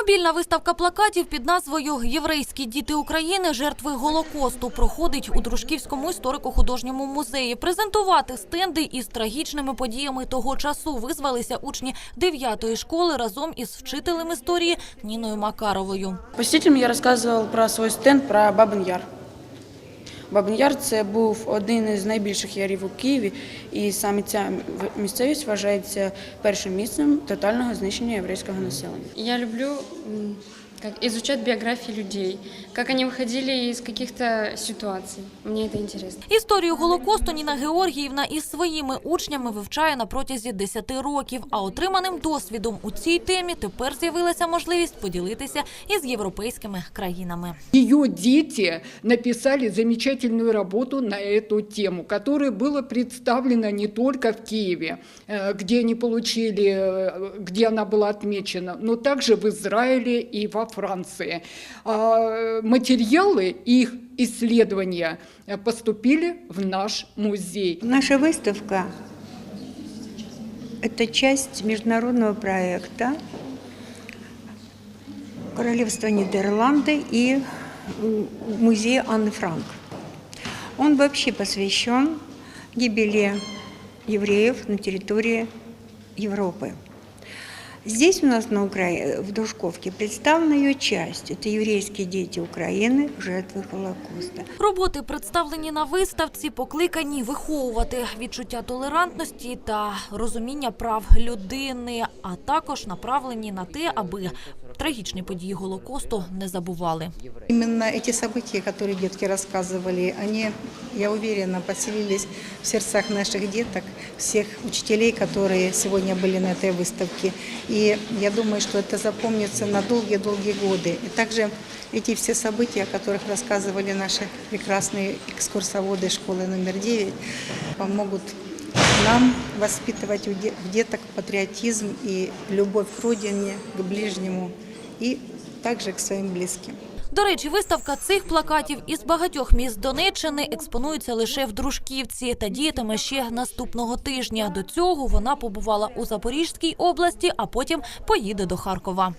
Мобільна виставка плакатів під назвою Єврейські діти України жертви Голокосту проходить у Дружківському історико-художньому музеї. Презентувати стенди із трагічними подіями того часу визвалися учні 9-ї школи разом із вчителем історії Ніною Макаровою. Посітям я розказував про свій стенд про Бабин Яр. Бабин Яр це був один із найбільших ярів у Києві, і саме ця місцевість вважається першим місцем тотального знищення єврейського населення. Я люблю как, изучать биографии людей, как они выходили из каких-то ситуаций. Мне это интересно. Історію Голокосту Ніна Георгіївна із своїми учнями вивчає на протязі 10 років. А отриманим досвідом у цій темі тепер з'явилася можливість поділитися із європейськими країнами. Ее дети написали замечательную работу на эту тему, которая была представлена не только в Киеве, э, где они получили, э, где она была отмечена, но также в Израиле и во Франции. А, Материалы их исследования поступили в наш музей. Наша выставка – это часть международного проекта Королевства Нидерланды и музея Анны Франк. Он вообще посвящен гибели евреев на территории Европы. Здесь у нас на Укра... в Дружковке представлена ее часть. Это еврейские дети Украины, жертвы Холокоста. Роботи, представлені на виставці, покликані виховувати відчуття толерантності та розуміння прав людини, а також направлені на те, аби трагічні події Голокосту не забували. Именно эти события, которые детки рассказывали, они, я уверена, поселились в сердцах наших деток, всех учителей, которые сегодня были на этой выставке. И я думаю, что это запомнится на долгие-долгие годы. И также эти все события, о которых рассказывали наши прекрасные экскурсоводы школы номер 9, помогут нам воспитывать у де- в деток патриотизм и любовь к родине, к ближнему и также к своим близким. До речі, виставка цих плакатів із багатьох міст Донеччини експонується лише в Дружківці та діятиме ще наступного тижня. До цього вона побувала у Запорізькій області, а потім поїде до Харкова.